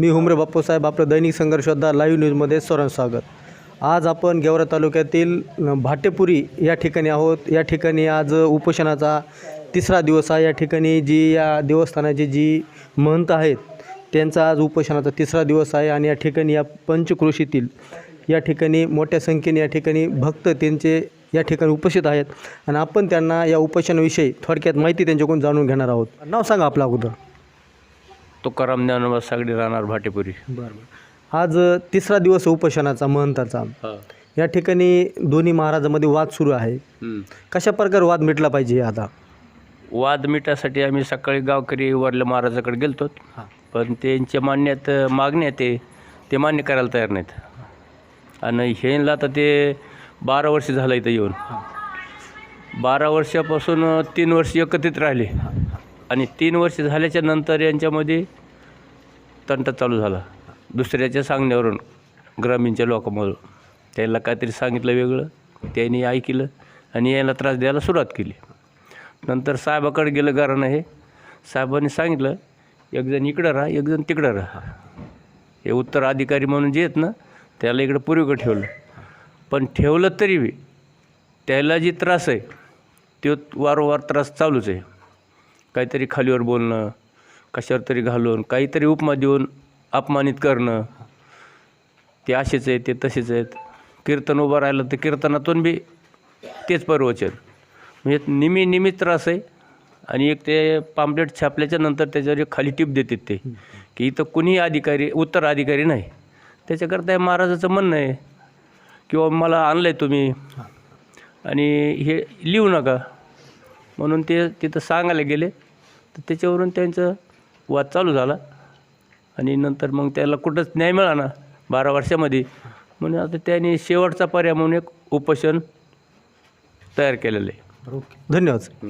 मी हुमरे बाप्पूसाहेब आपलं दैनिक संघर्षोद्धा लाईव्ह न्यूजमध्ये सरण स्वागत. आज आपण गेवरा तालुक्यातील भाटेपुरी या ठिकाणी आहोत. या ठिकाणी आज उपोषणाचा तिसरा दिवस आहे. या ठिकाणी जी या देवस्थानाची जी महंत आहेत त्यांचा आज उपोषणाचा तिसरा दिवस आहे आणि या ठिकाणी या पंचकृषीतील या ठिकाणी मोठ्या संख्येने या ठिकाणी भक्त त्यांचे या ठिकाणी उपस्थित आहेत. आणि आपण त्यांना या उपोषणाविषयी थोडक्यात माहिती त्यांच्याकडून जाणून घेणार आहोत. नाव सांगा आपलं अगोदर. तुकाराम ज्ञानोबा सागडी राहणार भाटेपुरी. बरं आज तिसरा दिवस आहे उपोषणाचा महंताचा. या ठिकाणी दोन्ही महाराजामध्ये वाद सुरू आहे. कशा प्रकारे वाद मिटला पाहिजे आता? वाद मिटासाठी आम्ही सकाळी गावकरी वरल्या महाराजाकडे गेलतो. पण त्यांच्या मान्यात मागण्यात ते ते मान्य करायला तयार नाहीत. आणि ह्यांना आता ते बारा वर्ष झालं इथं येऊन. बारा वर्षापासून तीन वर्ष एकत्रित राहिले. आणि तीन वर्ष झाल्याच्यानंतर यांच्यामध्ये तंट चालू झाला. दुसऱ्याच्या सांगण्यावरून ग्रामीणच्या लोकांमधून. त्यांना काहीतरी सांगितलं वेगळं त्यांनी ऐकलं आणि यायला त्रास द्यायला सुरुवात केली. नंतर साहेबाकडे गेलं कारण हे. साहेबांनी सांगितलं एकजण इकडं राहा एकजण तिकडं राहा. हे उत्तर अधिकारी म्हणून जे आहेत ना त्याला इकडं पूर्वीकडे ठेवलं. पण ठेवलं तरी बी त्याला जी त्रास आहे तो वारंवार त्रास चालूच आहे. काहीतरी खालीवर बोलणं कशावर तरी घालून काहीतरी उपमा देऊन अपमानित करणं ते असेच आहेत ते तसेच आहेत. कीर्तन उभं राहिलं तर कीर्तनातून बी तेच प्रवचन. म्हणजे निमी निमी त्रास आहे आणि एक ते पाम्पलेट छापल्याच्या नंतर त्याच्यावर एक खाली टीप देतात ते. की इथं कुणीही अधिकारी उत्तर अधिकारी नाही. त्याच्याकरता हे महाराजाचं म्हणणं आहे किंवा मला आणलं आहे तुम्ही. आणि हे लिहू नका. म्हणून ते तिथं सांगायला गेले. तर त्याच्यावरून त्यांचं वाद चालू झाला. आणि नंतर मग त्याला कुठंच न्याय मिळाला बारा वर्षामध्ये. म्हणून आता त्यांनी शेवटचा पर्याय म्हणून एक उपोषण तयार केलेलं आहे. ओके. धन्यवाद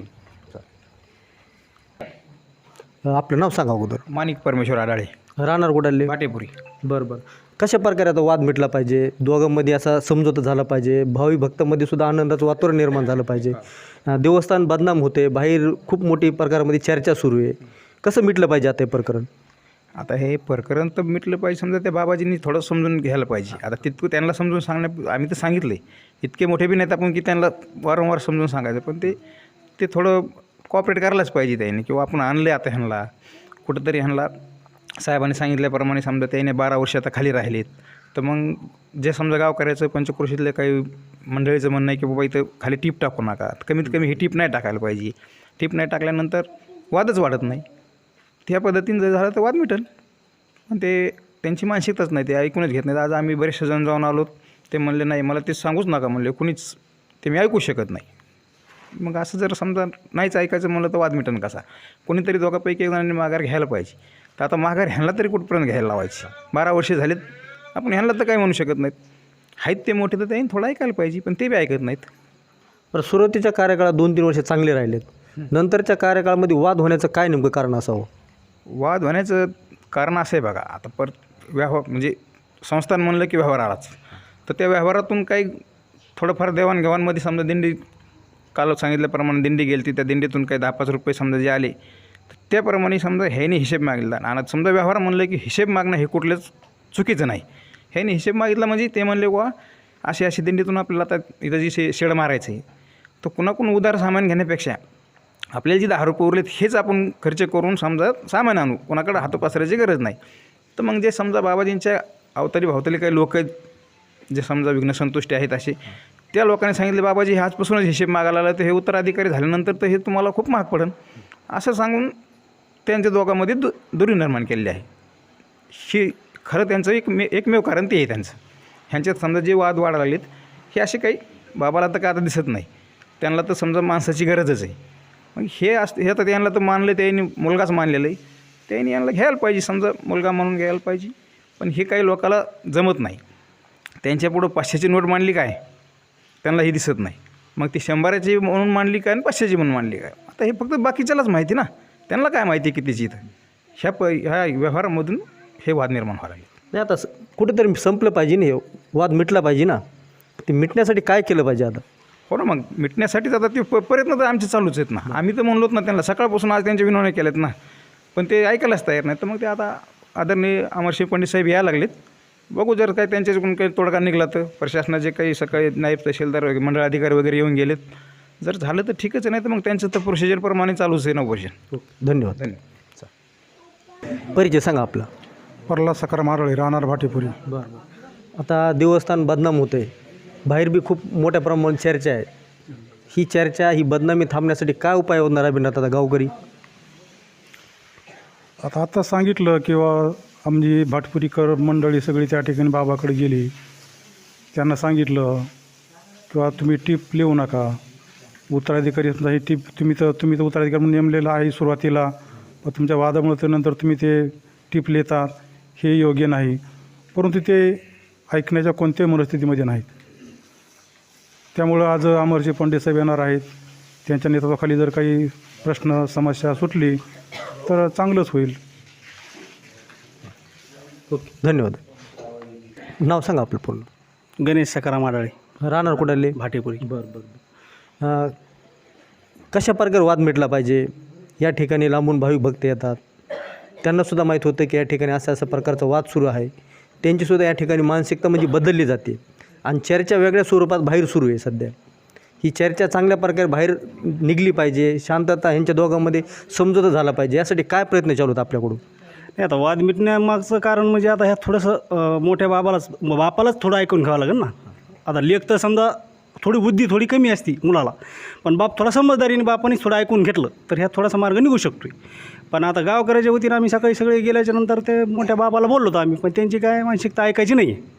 आपलं नाव सांगा अगोदर. माणिक परमेश्वर आढाळे. राहणार कुठाले वाटेपुरी बरं बरं. कशा प्रकारे आता वाद मिटला पाहिजे? दोघांमध्ये असा समझोता झाला पाहिजे. भावी भक्तांमध्ये सुद्धा आनंदाचं वातावरण निर्माण झालं पाहिजे. देवस्थान बदनाम होते. बाहेर खूप मोठी प्रकारामध्ये चर्चा सुरू आहे. कसं मिटलं पाहिजे आता हे प्रकरण? आता हे प्रकरण तर मिटलं पाहिजे. समजा त्या बाबाजींनी थोडं समजून घ्यायला पाहिजे. आता तितकं त्यांना समजून सांगण्या आम्ही तर सांगितले इतके मोठे बी नाहीत आपण की त्यांना वारंवार समजून सांगायचं. पण ते ते थोडं कॉपरेट करायलाच पाहिजे त्यांनी. किंवा आपण आणलं आता ह्यांना. कुठंतरी ह्यांना साहेबांनी सांगितल्याप्रमाणे समजा त्याने बारा वर्ष आता खाली राहिलेत. तर मग जे समजा गावकऱ्याचं पंचकृषीतलं काही मंडळीचं म्हणणं आहे की बाबा इथं खाली टीप टाकू नका. कमीत कमी ही टीप नाही टाकायला पाहिजे. टीप नाही टाकल्यानंतर वादच वाढत नाही. त्या पद्धतीनं जर झालं तर वाद मिटेल. पण ते त्यांची मानसिकताच नाही ते ऐकूनच घेत नाहीत. आज आम्ही बरेचसे जण जाऊन आलो ते म्हणले नाही मला ते सांगूच नका म्हणले. कुणीच ते मी ऐकू शकत नाही. मग असं जर समजा नाहीच ऐकायचं म्हणलं तर वाद मिटेल कसा? कोणीतरी दोघांपैकी एक जणांनी माघार घ्यायला पाहिजे. तर आता माघार ह्यांना तरी कुठपर्यंत घ्यायला लावायची? बारा वर्षे झालेत आपण ह्यांना तर काही म्हणू शकत नाहीत. आहेत ते मोठे तर त्यांनी थोडं ऐकायला पाहिजे पण ते बी ऐकत नाहीत. बरं सुरुवातीच्या कार्यकाळात दोन तीन वर्ष चांगले राहिलेत. नंतरच्या कार्यकाळामध्ये वाद होण्याचं काय नेमकं कारण असावं? वाद होण्याचं कारण असं आहे बघा आता पर व्यवहार म्हणजे संस्थान म्हणलं की व्यवहार आलाच तर त्या व्यवहारातून काही थोडंफार देवाणघेवाणमध्ये समजा दिंडी काल सांगितल्याप्रमाणे दिंडी गेली त्या दिंडीतून काही दहा पाच रुपये समजा जे आले त्याप्रमाणे समजा ह्याने हिशेब मागितला. आणि समजा व्यवहार म्हणलं की हिशेब मागणं हे कुठलंच चुकीचं नाही. ह्याने हिशेब मागितला म्हणजे ते म्हणले वा अशी अशी दिंडीतून आपल्याला आता इथं जी शे शेड मारायचं आहे तर कुणाकडून उदार सामान घेण्यापेक्षा आपल्याला जी दहा रुपये उरलेत हेच आपण खर्च करून समजा सामान आणू. कोणाकडे हात पसरायची गरज नाही. तर मग जे समजा बाबाजींच्या अवतारी भावताली काही लोक जे समजा विघ्नसंतुष्टी आहेत असे त्या लोकांनी सांगितले बाबाजी आजपासूनच हिशेब मागायला आला तर हे उत्तराधिकारी झाल्यानंतर तर हे तुम्हाला खूप महाग पडेल असं सांगून त्यांच्या दोघांमध्ये दु दुरी निर्माण केलेली आहे. ही खरं त्यांचं एक मे एकमेव कारण ते आहे त्यांचं. ह्यांच्यात समजा जे वाद वाढायला लागलेत हे असे काही बाबाला तर का आता दिसत नाही. त्यांना तर समजा माणसाची गरजच आहे. मग हे असं हे तर त्यांना तर मानलं त्यांनी मुलगाच मानलेलं आहे. त्यांनी यांना घ्यायला पाहिजे समजा मुलगा म्हणून घ्यायला पाहिजे. पण हे काही लोकाला जमत नाही. त्यांच्यापुढं पाचशेची नोट मांडली काय? त्यांना हे दिसत नाही. मग ती शंभराची म्हणून मांडली काय आणि पाचशेची म्हणून मांडली काय? आता हे फक्त बाकीच्यालाच माहिती ना. त्यांना काय माहिती कितीची इथं ह्या प ह्या व्यवहारामधून हे वाद निर्माण व्हायला लागले. नाही आता स- कुठेतरी संपलं पाहिजे ना हे. वाद मिटला पाहिजे ना. ते मिटण्यासाठी काय केलं पाहिजे आता? हो ना मग मिटण्यासाठीच आता ते प प्रयत्न तर आमचे चालूच आहेत ना. आम्ही तर म्हणलोत ना त्यांना सकाळपासून आज त्यांच्या विनवण्या केल्यात ना. पण ते ऐकायलाच तयार नाही तर मग ते आता आदरणीय अमरशिव पंडित साहेब यायला लागलेत. बघू जर काय त्यांच्याकडून काही तोडगा निघाला तर. प्रशासनाचे काही सकाळी नायब तहसीलदार वगैरे मंडळ अधिकारी वगैरे येऊन गेलेत. जर झालं तर ठीकच आहे नाही तर मग त्यांचं तर प्रोसिजरप्रमाणे चालूच आहे ना उपोषण धन्यवाद. धन्यवाद. परिचय सांगा आपला. परला सकार मारळी राहणार भाटीपुरी. बरं आता देवस्थान बदनाम होतं आहे बाहेर बी खूप मोठ्या प्रमाणात चर्चा आहे. ही चर्चा ही बदनामी थांबण्यासाठी काय उपाय होणार राबविण्यात आता गावकरी? आता आत्ता सांगितलं किंवा आमची भाटपुरीकर मंडळी सगळी त्या ठिकाणी बाबाकडे गेली. त्यांना सांगितलं किंवा तुम्ही टीप लिहू नका. उत्तराधिकारी समजा ही टीप तुम्ही तर तुम्ही तर उत्तराधिकारी म्हणून नेमलेलं आहे सुरुवातीला. पण तुमच्या वादामुळे तर नंतर तुम्ही ते टीप लिहितात. हे योग्य नाही. परंतु ते ऐकण्याच्या कोणत्याही मनस्थितीमध्ये नाहीत. त्यामुळं आज अमरजी पंडित साहेब येणार आहेत. त्यांच्या नेतृत्वाखाली जर काही प्रश्न समस्या सुटली तर चांगलंच होईल. ओके. धन्यवाद. नाव सांगा आपलं पूर्ण. गणेश सकाराम आडाळे राहणार कुठाले? भाटेपुरी. बरं बरं कशा प्रकारे वाद मिटला पाहिजे? या ठिकाणी लांबून भाविक भक्त येतात. त्यांनासुद्धा माहीत होतं की या ठिकाणी असा असा प्रकारचा वाद सुरू आहे. त्यांचीसुद्धा या ठिकाणी मानसिकता म्हणजे बदलली जाते. आणि चर्चा वेगळ्या स्वरूपात बाहेर सुरू आहे सध्या. ही चर्चा चांगल्या प्रकारे बाहेर निघली पाहिजे. शांतता ह्यांच्या दोघांमध्ये समझोता झाला पाहिजे. यासाठी काय प्रयत्न चालू आहेत आपल्याकडून? नाही आता वाद मिटण्यामागचं कारण म्हणजे आता ह्या थोडंसं मोठ्या बाबालाच बापालाच थोडं ऐकून घ्यावं लागेल ना. आता लेख तर समजा थोडी बुद्धी थोडी कमी असती मुलाला. पण बाप थोडा समजदारीने बापानेच थोडं ऐकून घेतलं तर ह्यात थोडासा मार्ग निघू शकतो पण आता गावकऱ्याच्या वतीनं आम्ही सकाळी सगळे गेल्याच्यानंतर ते मोठ्या बाबाला बोललो होतो आम्ही पण त्यांची काय मानसिकता ऐकायची नाही आहे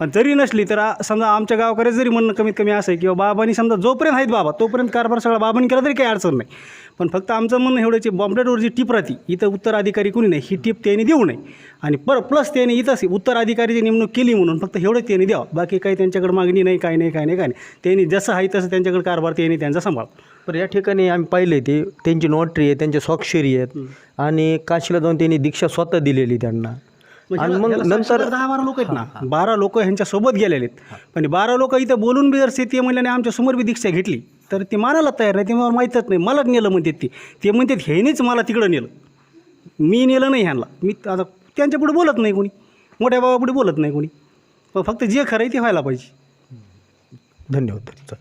पण जरी नसली तर समजा आमच्या गावकऱ्याचं जरी म्हणणं कमीत कमी असं आहे किंवा बाबांनी समजा जोपर्यंत आहेत बाबा तोपर्यंत कारभार सगळा बाबांनी केला तरी काही अडचण नाही. पण फक्त आमचं म्हणणं एवढंच बॉम्बलेटवर जी टीप राहते इथं उत्तराधिकारी कोणी नाही ही टीप त्यांनी देऊ नये. आणि पर प्लस त्यांनी इथंच उत्तराधिकारीची नेमणूक केली म्हणून फक्त एवढंच त्यांनी द्यावं. बाकी काही त्यांच्याकडे मागणी नाही काय नाही काय नाही काय नाही. त्यांनी जसं आहे तसं त्यांच्याकडे कारभार त्यांनी त्यांचा सांभाळ पण या ठिकाणी आम्ही पाहिले ते त्यांची नोटरी आहे त्यांच्या स्वाक्षरी आहेत. आणि काशीला जाऊन त्यांनी दीक्षा स्वतः दिलेली त्यांना. आणि मग नंतर दहा बारा लोक आहेत ना. बारा लोक ह्यांच्यासोबत गेलेले आहेत पण बारा लोक इथं बोलून बी जर शेती म्हणल्याने आमच्यासमोर बी दीक्षा घेतली तर ते मानायला तयार नाही. ते मला माहीतच नाही. मलाच नेलं म्हणतात ते. ते म्हणतात ह्यानेच मला तिकडं नेलं. मी नेलं नाही ह्यांना. मी आता त्यांच्या पुढे बोलत नाही कोणी. मोठ्या बाबापुढे बोलत नाही कोणी. पण फक्त जे खरं आहे ते व्हायला पाहिजे. धन्यवाद.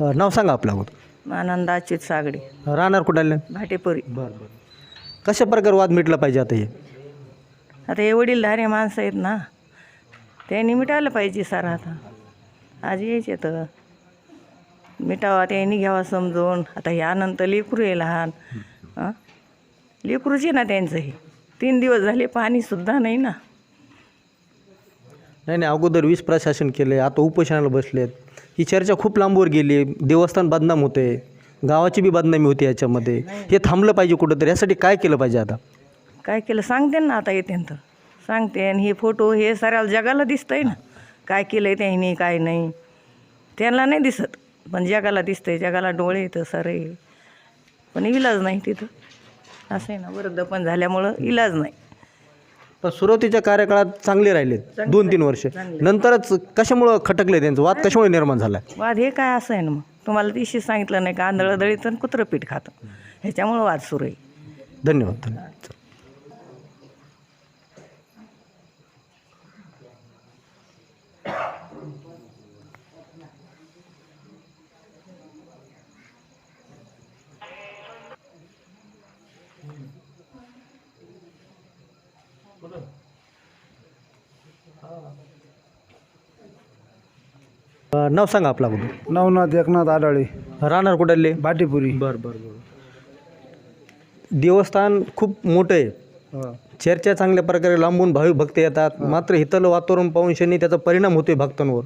अ, नाव सांगा आपलं अगोदर. आनंद अच्युत सागडे. राहणार कुठाले भाटेपुरी. बरं बरं. कशा प्रकारे वाद मिटला पाहिजे आता हे? आता हे वडीलधारे माणसं आहेत ना त्यांनी मिटायला पाहिजे सारा आता. आज यायचे तर मिटावा त्यांनी घ्यावा समजून. आता ह्यानंतर लेकरू आहे लहान. हां? लेकरूच आहे ना त्यांचं हे. तीन दिवस झाले पाणीसुद्धा नाही ना. नाही नाही अगोदर वीस प्रशासन केलं आहे आता उपोषणाला बसलेत. ही चर्चा खूप लांबवर गेली. देवस्थान बदनाम होते. गावाची बी बदनामी होती याच्यामध्ये. हे थांबलं पाहिजे कुठंतरी. यासाठी काय केलं पाहिजे आता? काय केलं? सांगते ना आता येते तर. सांगते आणि हे फोटो हे साऱ्या जगाला दिसतंय ना. काय केलं आहे त्यांनी काय नाही. त्यांना नाही दिसत पण जगाला दिसतंय. जगाला डोळे येतं सारे पण इलाज नाही तिथं. असं आहे ना वृद्धपण झाल्यामुळं इलाज नाही. पण सुरुवातीच्या कार्यकाळात चांगले राहिलेत दोन तीन वर्ष. नंतरच कशामुळं खटकले त्यांचं? वाद कशामुळे निर्माण झाला? वाद हे काय असं आहे ना मग. तुम्हाला दिवशी सांगितलं नाही का आंधळं दळीत आणि कुत्रं पीठ खातं. ह्याच्यामुळं वाद सुरू आहे. धन्यवाद धन्यवाद. अ, नाव सांगा आपला अगोदर. नवनाथ एकनाथ आडाळे राहणार कुठाले? भाटीपुरी. बरं बरं बरं. देवस्थान खूखूप मोठं आहे. चर्चा चांगल्या प्रकारे लांबून भाविक भक्त येतात. मात्र इथलं वातावरण पाहून शनी त्याचा परिणाम होतोय भक्तांवर.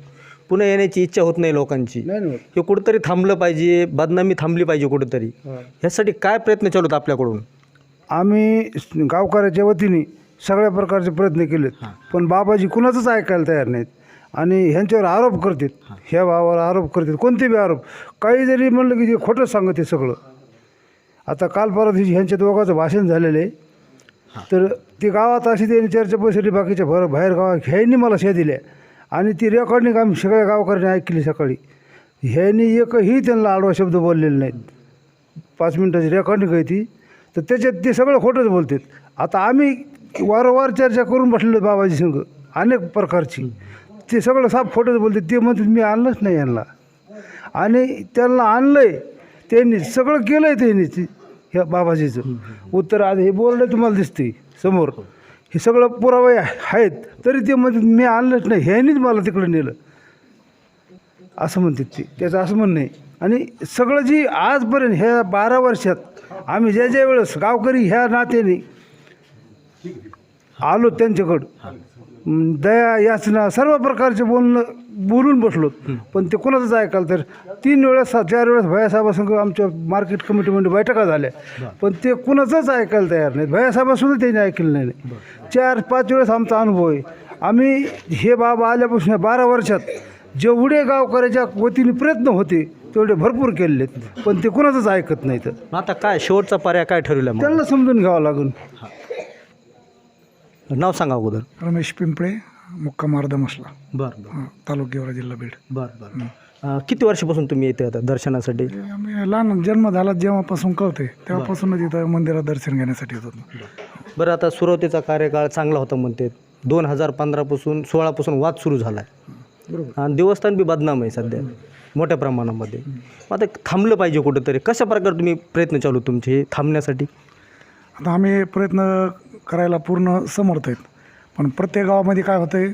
पुन्हा येण्याची इच्छा होत नाही लोकांची. हे कुठंतरी थांबलं पाहिजे बदनामी थांबली पाहिजे कुठंतरी. ह्यासाठी काय प्रयत्न चालू आहेत आपल्याकडून? आम्ही गावकऱ्याच्या वतीने सगळ्या प्रकारचे प्रयत्न केलेत. पण बाबाजी कुणाचंच ऐकायला तयार नाहीत. आणि ह्यांच्यावर आरोप करतात ह्या भावावर आरोप करतात कोणते बी आरोप? काही जरी म्हणलं की ते खोटं सांगत सगळं. आता काल दिवशी ह्यांच्या दोघांचं भाषण झालेलं आहे. तर ती गावात अशी त्यांनी चर्चा बसली बाकीच्या भर बाहेर गावात ह्यांनी मला शे दिल्या. आणि ती रेकॉर्डिंग आम्ही सगळ्या गावकऱ्यांनी ऐकली सकाळी. ह्यांनी एकही त्यांना आडवा शब्द बोललेले नाहीत पाच मिनटाची रेकॉर्डिंग आहे ती. तर त्याच्यात ते सगळं खोटंच बोलतात. आता आम्ही वारंवार चर्चा करून बसलेलो बाबाजी संघ अनेक प्रकारची. ते सगळं साफ फोटोच बोलते ते म्हणते मी आणलंच नाही यांना. आणि त्यांना आणलं आहे त्यांनी सगळं केलं आहे त्यांनी ते- ह्या बाबाजीचं. उत्तर आज हे बोर्ड तुम्हाला दिसते समोर. हे सगळं पुरावे आहेत तरी ते म्हणतात मी आणलंच नाही ह्यानीच मला तिकडं नेलं. असं म्हणतात ते त्याचं असं म्हणणं आहे. आणि सगळं जी आजपर्यंत ह्या बारा वर्षात आम्ही ज्या ज्या वेळेस गावकरी ह्या नात्याने आलो त्यांच्याकडं दया याचना सर्व प्रकारचे बोलणं बोलून बसलो. पण ते कोणाचंच ऐकाल तर तीन वेळेस चार वेळेस भैयासाहेबासंग आमच्या मार्केट कमिटीमध्ये बैठका झाल्या. पण ते कुणाचंच ऐकायला तयार नाहीत. भैयासाहेबासुद्धा त्यांनी ऐकलं नाही. चार पाच वेळेस आमचा अनुभव आहे. आम्ही हे बाबा आल्यापासून बारा वर्षात जेवढे गावकऱ्याच्या वतीने प्रयत्न होते तेवढे भरपूर केलेत पण ते कुणाचंच ऐकत नाहीत. आता काय शेवटचा पर्याय काय ठरवला त्यांना समजून घ्यावं लागून नाव सांगा अगोदर. रमेश पिंपळे मुक्काम अर्धमसला बरं बरं. तालुक्यावर जिल्हा बीड. बरं बरं. अं, किती वर्षापासून तुम्ही येते आता दर्शनासाठी? आम्ही लहान जन्म झाला जेव्हापासून कळते तेव्हापासूनच इथं मंदिरात दर्शन घेण्यासाठी येतो बरं. आता सुरुवातीचा कार्यकाळ चांगला होता म्हणते दोन हजार पंधरापासून सोळापासून वाद सुरू झाला आहे आणि देवस्थान बी बदनाम आहे सध्या मोठ्या प्रमाणामध्ये. मग आता थांबलं पाहिजे कुठंतरी. कशा प्रकारे तुम्ही प्रयत्न चालू तुमचे हे थांबण्यासाठी? आता आम्ही प्रयत्न करायला पूर्ण समर्थ आहेत. पण प्रत्येक गावामध्ये काय होतं आहे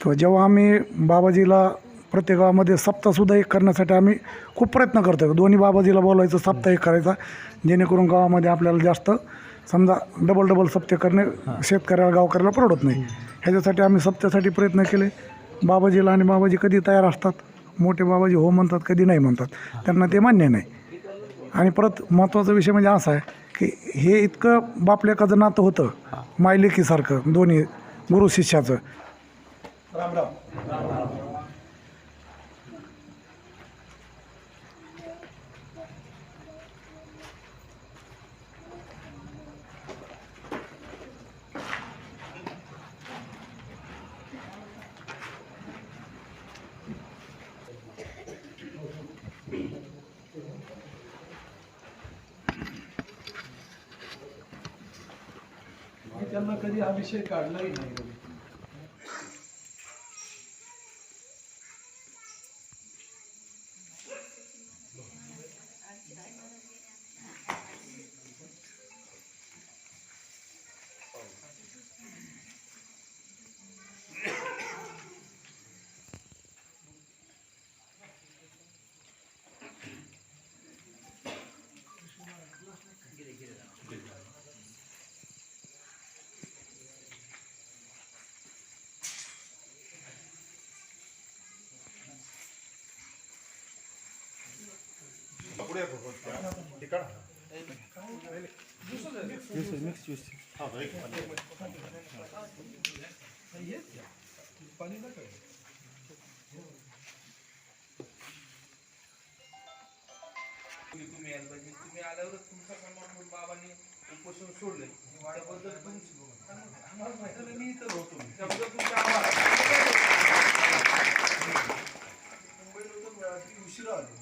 किंवा जेव्हा आम्ही बाबाजीला प्रत्येक गावामध्ये सप्ताहसुद्धा एक करण्यासाठी आम्ही खूप प्रयत्न करतो दोन्ही बाबाजीला बोलवायचं सप्ताह एक करायचा. जेणेकरून गावामध्ये आपल्याला जास्त समजा डबल डबल सप्ते करणे शेतकऱ्याला गावकऱ्याला परवडत नाही. ह्याच्यासाठी आम्ही सप्त्यासाठी प्रयत्न केले. बाबाजीला आणि बाबाजी कधी तयार असतात? मोठे बाबाजी हो म्हणतात कधी नाही म्हणतात. त्यांना ते मान्य नाही. आणि परत महत्त्वाचा विषय म्हणजे असा आहे की हे इतकं बापलेकाचं नातं होतं मायलेकीसारखं दोन्ही गुरु शिष्याचं. त्यांना कधी हा विषय काढलाही नाही. पुढे मिक्स ज्यूस तुम्ही यायला पाहिजे तुम्ही आल्यावरच तुमचा समोर बाबांनी उपोषण सोडले वाड्याबद्दल तुमची मी तर होतो त्याबद्दल तुमचा आभार उशिरा आलो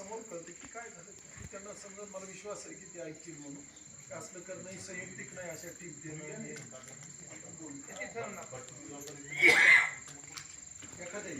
समोर कळते की काय झालं? की त्यांना समजा मला विश्वास आहे की ते ऐकतील म्हणून. असलं करणं संयुक्तिक नाही अशा टीप देणे एखाद्या